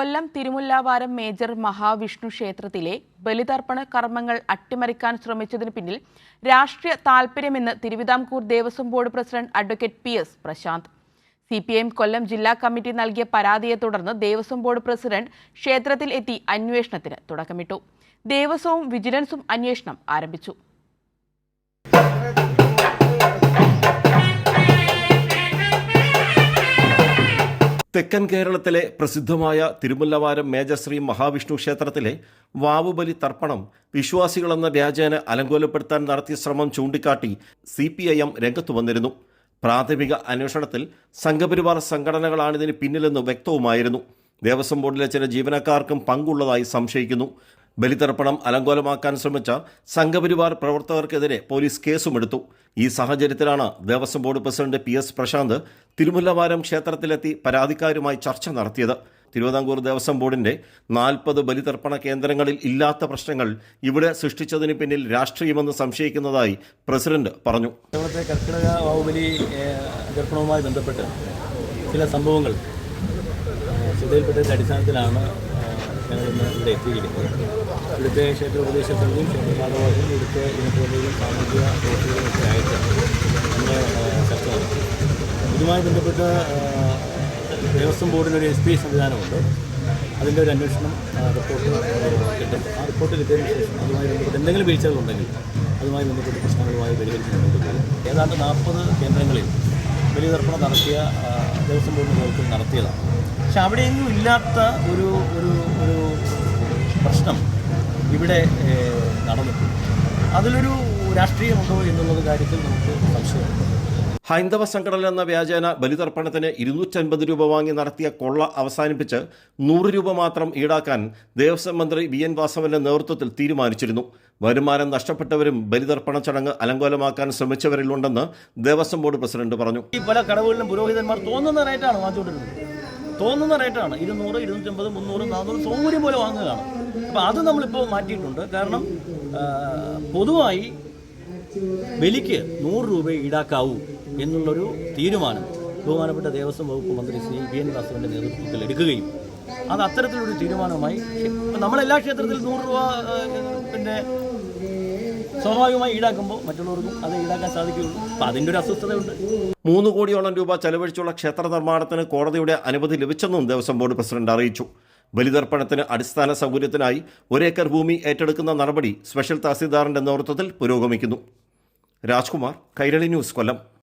കൊല്ലം Thirumullavaram major Mahavishnu ക്ഷേത്രത്തിലെ ബലിതർപ്പണ കർമ്മങ്ങൾ അട്ടിമറിക്കാൻ ശ്രമിച്ചതിന് പിന്നിൽ രാഷ്ട്രീയ താൽപര്യമെന്ന് Thiruvithamkoor Devaswom board president advocate P S Prashanth. C P M Kollam ജില്ലാ കമ്മിറ്റി നൽകിയ പരാതിയെ തുടർന്ന് ദേവസ്വം ബോർഡ് പ്രസിഡന്റ് ക്ഷേത്രത്തിൽ എത്തി അന്വേഷണത്തിന് തുടക്കമിട്ടു. ദേവസ്വവും വിജിലൻസും അന്വേഷണം ആരംഭിച്ചു. തെക്കൻ കേരളത്തിലെ പ്രസിദ്ധമായ തിരുമുല്ലവാരം മേജശ്രീ മഹാവിഷ്ണു ക്ഷേത്രത്തിലെ വാവുബലി തർപ്പണം വിശ്വാസികളെന്ന വ്യാജേന അലങ്കോലപ്പെടുത്താൻ നടത്തിയ ശ്രമം ചൂണ്ടിക്കാട്ടി സി പി ഐ എം രംഗത്തു വന്നിരുന്നു. പ്രാഥമിക അന്വേഷണത്തിൽ സംഘപരിവാർ സംഘടനകളാണിതിന് പിന്നിലെന്ന് വ്യക്തവുമായിരുന്നു. ദേവസ്വം ബോർഡിലെ ചില ജീവനക്കാർക്കും പങ്കുള്ളതായി സംശയിക്കുന്നു. ബലിതർപ്പണം അലങ്കോലമാക്കാൻ ശ്രമിച്ച സംഘപരിവാർ പ്രവർത്തകർക്കെതിരെ പോലീസ് കേസുമെടുത്തു. ഈ സാഹചര്യത്തിലാണ് Devaswom board president P S Prashanth Thirumullavaram ക്ഷേത്രത്തിലെത്തി പരാതിക്കാരുമായി ചർച്ച നടത്തിയത്. തിരുവിതാംകൂർ ദേവസ്വം ബോർഡിന്റെ നാൽപ്പത് ബലിതർപ്പണ കേന്ദ്രങ്ങളിൽ ഇല്ലാത്ത പ്രശ്നങ്ങൾ ഇവിടെ സൃഷ്ടിച്ചതിന് പിന്നിൽ രാഷ്ട്രീയമെന്ന് സംശയിക്കുന്നതായി പ്രസിഡന്റ് പറഞ്ഞു. കർക്കിടക ബാഹുബലി ബന്ധപ്പെട്ട് ചില സംഭവങ്ങൾ ശ്രദ്ധയിൽപ്പെട്ടതിന്റെ അടിസ്ഥാനത്തിലാണ് ഇവിടെ എത്തിയിരിക്കുന്നത് ഇവിടുത്തെ ക്ഷേത്രോപദേശത്തിന്റെയും ക്ഷേത്ര ഭാരവാഹികളും ഇവിടുത്തെ ജനപ്രതിനിധികളും സാമൂഹിക പ്രവർത്തകരും ഒക്കെ ആയിട്ട് നമ്മൾ ചർച്ച നടത്തി. ഇതുമായി ബന്ധപ്പെട്ട് ദേവസ്വം ബോർഡിനൊരു എസ് പി സംവിധാനമുണ്ട്. അതിന്റെ ഒരു അന്വേഷണം റിപ്പോർട്ട് കിട്ടും. ആ റിപ്പോർട്ട് കിട്ടിയതിന് ശേഷം അതുമായി ബന്ധപ്പെട്ട് എന്തെങ്കിലും വീഴ്ചകളുണ്ടെങ്കിൽ അതുമായി ബന്ധപ്പെട്ട് പ്രശ്നങ്ങളുമായി പരിഹരിച്ച് മുന്നോട്ട് ഏതാണ്ട് നാൽപ്പത് കേന്ദ്രങ്ങളിൽ ബലിതർപ്പണം നടത്തിയ ദേവസ്വം ബോർഡിന് നേതൃത്വം നടത്തിയതാണ്. പക്ഷെ അവിടെയെങ്കിലും ഇല്ലാത്ത ഒരു ഒരു ഒരു പ്രശ്നം ഇവിടെ നടന്നിട്ടുണ്ട് അതിലൊരു രാഷ്ട്രീയമുണ്ടോ എന്നുള്ളത് കാര്യത്തിൽ നമുക്ക് സംശയമുണ്ട്. ഹൈന്ദവ സംഘടന എന്ന വ്യാജേന ബലിതർപ്പണത്തിന് ഇരുന്നൂറ്റൻപത് രൂപ വാങ്ങി നടത്തിയ കൊള്ള അവസാനിപ്പിച്ച് നൂറ് രൂപ മാത്രം ഈടാക്കാൻ ദേവസ്വം മന്ത്രി വി എൻ വാസവന്റെ നേതൃത്വത്തിൽ തീരുമാനിച്ചിരുന്നു. വരുമാനം നഷ്ടപ്പെട്ടവരും ബലിതർപ്പണ ചടങ്ങ് അലങ്കോലമാക്കാൻ ശ്രമിച്ചവരിലുണ്ടെന്ന് ദേവസ്വം ബോർഡ് പ്രസിഡന്റ് പറഞ്ഞു. ഈ പല കടവുകളിലും പുരോഹിതന്മാർ തോന്നുന്ന റേറ്റാണ് വാങ്ങിച്ചുകൊണ്ടിരുന്നത്. തോന്നുന്ന റേറ്റാണ്. ഇരുന്നൂറ് ഇരുന്നൂറ്റമ്പത് മുന്നൂറ് നാനൂറ് സൗകര്യം പോലെ വാങ്ങുകയാണ് അപ്പോൾ അത് നമ്മളിപ്പോൾ മാറ്റിയിട്ടുണ്ട്. കാരണം പൊതുവായി ബലിക്ക് നൂറ് രൂപ ഈടാക്കാവൂ എന്നുള്ളൊരു തീരുമാനം ബഹുമാനപ്പെട്ട ദേവസ്വം വകുപ്പ് മന്ത്രി ശ്രീ വി എൻ വാസുവിന്റെ നേതൃത്വത്തിൽ എടുക്കുകയും അത് അത്തരത്തിലൊരു തീരുമാനമായി നമ്മളെല്ലാ ക്ഷേത്രത്തിലും നൂറ് രൂപ പിന്നെ സ്വാഭാവികമായി ഈടാക്കുമ്പോൾ മറ്റുള്ളവർക്കും അത് ഈടാക്കാൻ സാധിക്കുകയുള്ളൂ. അപ്പം അതിന്റെ ഒരു അസ്വസ്ഥതയുണ്ട്. മൂന്ന് കോടിയോളം രൂപ ചെലവഴിച്ചുള്ള ക്ഷേത്ര നിർമ്മാണത്തിന് കോടതിയുടെ അനുമതി ലഭിച്ചെന്നും ദേവസ്വം ബോർഡ് പ്രസിഡന്റ് അറിയിച്ചു. ബലിതർപ്പണത്തിന് അടിസ്ഥാന സൗകര്യത്തിനായി ഒരേക്കർ ഭൂമി ഏറ്റെടുക്കുന്ന നടപടി സ്പെഷ്യൽ തഹസീൽദാറിന്റെ നേതൃത്വത്തിൽ പുരോഗമിക്കുന്നു. രാജ്കുമാർ കൈരളി ന്യൂസ് കൊല്ലം.